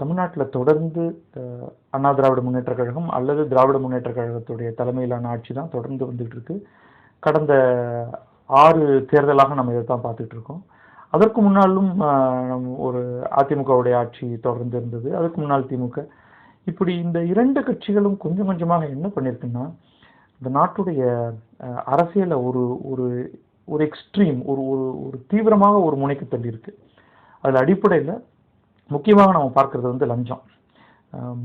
தமிழ்நாட்டில் தொடர்ந்து அண்ணா திராவிட முன்னேற்ற கழகம் அல்லது திராவிட முன்னேற்ற கழகத்துடைய தலைமையிலான ஆட்சி தான் தொடர்ந்து வந்துட்டு இருக்கு. கடந்த ஆறு தேர்தலாக நம்ம இதை தான் பார்த்துட்டு இருக்கோம். அதற்கு முன்னாலும் நம் நம்ம ஒரு அதிமுகவுடைய ஆட்சி தொடர்ந்து இருந்தது. அதுக்கு முன்னால் திமுக. இப்படி இந்த இரண்டு கட்சிகளும் கொஞ்சம் கொஞ்சமாக என்ன பண்ணியிருக்குன்னா இந்த நாட்டுடைய அரசியலை ஒரு ஒரு ஒரு எக்ஸ்ட்ரீம் ஒரு ஒரு ஒரு தீவிரமாக ஒரு முனைக்கு தள்ளியிருக்கு. அதில் அடிப்படையில் முக்கியமாக நம்ம பார்க்கறது வந்து லஞ்சம்.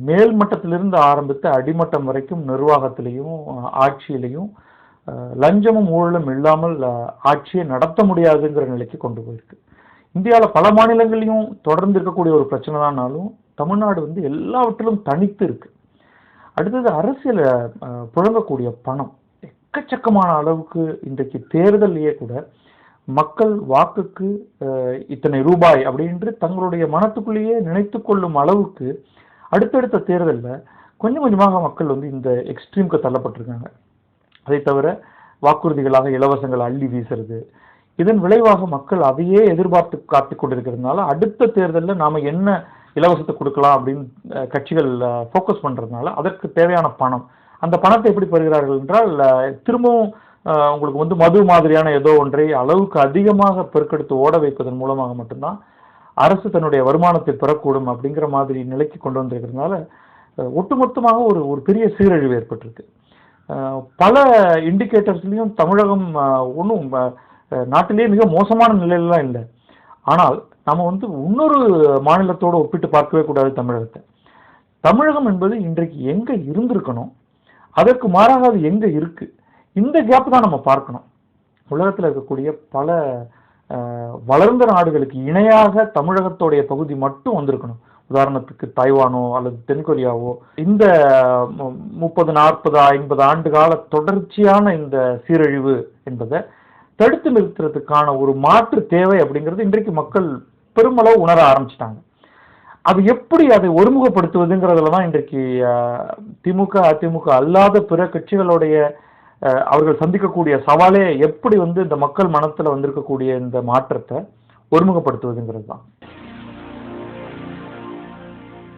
மேல் மட்டத்திலிருந்து ஆரம்பித்து அடிமட்டம் வரைக்கும் நிர்வாகத்திலையும் ஆட்சியிலையும் லஞ்சமும் ஊழலும் இல்லாமல் ஆட்சியை நடத்த முடியாதுங்கிற நிலைக்கு கொண்டு போயிருக்கு. இந்தியாவில் பல மாநிலங்களையும் தொடர்ந்து இருக்கக்கூடிய ஒரு பிரச்சனை தான்னாலும் தமிழ்நாடு வந்து எல்லாவற்றிலும் தனித்து இருக்கு. அடுத்தது அரசியல புழங்கக்கூடிய பணம் எக்கச்சக்கமான அளவுக்கு இன்றைக்கு தேர்தலையே கூட மக்கள் வாக்குக்கு இத்தனை ரூபாய் அப்படின்று தங்களுடைய மனத்துக்குள்ளேயே நினைத்து கொள்ளும் அளவுக்கு அடுத்தடுத்த தேர்தலில் கொஞ்சம் கொஞ்சமாக மக்கள் வந்து இந்த எக்ஸ்ட்ரீம்க்கு தள்ளப்பட்டிருக்காங்க. அதை தவிர வாக்குறுதிகளாக இலவசங்கள் அள்ளி வீசுறது இதன் விளைவாக மக்கள் அதையே எதிர்பார்த்து காத்து கொண்டிருக்கிறதுனால அடுத்த தேர்தலில் நாம் என்ன இலவசத்தை கொடுக்கலாம் அப்படின்னு கட்சிகள் ஃபோக்கஸ் பண்ணுறதுனால அதற்கு தேவையான பணம் அந்த பணத்தை எப்படி பெறுகிறார்கள் என்றால் திரும்பவும் உங்களுக்கு வந்து மது மாதிரியான ஏதோ ஒன்றை அளவுக்கு அதிகமாக பெருக்கெடுத்து ஓட வைப்பதன் மூலமாக மட்டும்தான் அரசு தன்னுடைய வருமானத்தை பெறக்கூடும் அப்படிங்கிற மாதிரி நிலைக்கு கொண்டு வந்திருக்கிறதுனால ஒட்டுமொத்தமாக ஒரு ஒரு பெரிய சீரழிவு ஏற்பட்டிருக்கு. பல இண்டிகேட்டர்ஸ்லையும் தமிழகம் ஒன்றும் நாட்டிலேயே மிக மோசமான நிலையிலலாம் இல்லை. ஆனால் நம்ம வந்து இன்னொரு மாநிலத்தோடு ஒப்பிட்டு பார்க்கவே கூடாது தமிழகத்தை. தமிழகம் என்பது இன்றைக்கு எங்கே இருந்திருக்கணும்? அதற்கு மாறாக அது எங்க இருக்கு? இந்த கேப் தான் நம்ம பார்க்கணும். உலகத்தில் இருக்கக்கூடிய பல வளர்ந்த நாடுகளுக்கு இணையாக தமிழகத்தோடைய பகுதி மட்டும் வந்திருக்கணும். உதாரணத்துக்கு தைவானோ அல்லது தென்கொரியாவோ இந்த முப்பது நாற்பது ஐம்பது ஆண்டு கால தொடர்ச்சியான இந்த சீரழிவு என்பதை தடுத்து நிறுத்துறதுக்கான ஒரு மாற்று தேவை அப்படிங்கிறது இன்றைக்கு மக்கள் பெருமளவு உணர ஆரம்பிச்சிட்டாங்க. அது எப்படி அதை ஒருமுகப்படுத்துவதுங்கிறதுல தான் இன்றைக்கு திமுக அதிமுக அல்லாத பிற கட்சிகளுடைய அவர்கள் சந்திக்கக்கூடிய சவாலே எப்படி வந்து இந்த மக்கள் மனத்தில் வந்திருக்கக்கூடிய இந்த மாற்றத்தை ஒருமுகப்படுத்துவதுங்கிறது தான்.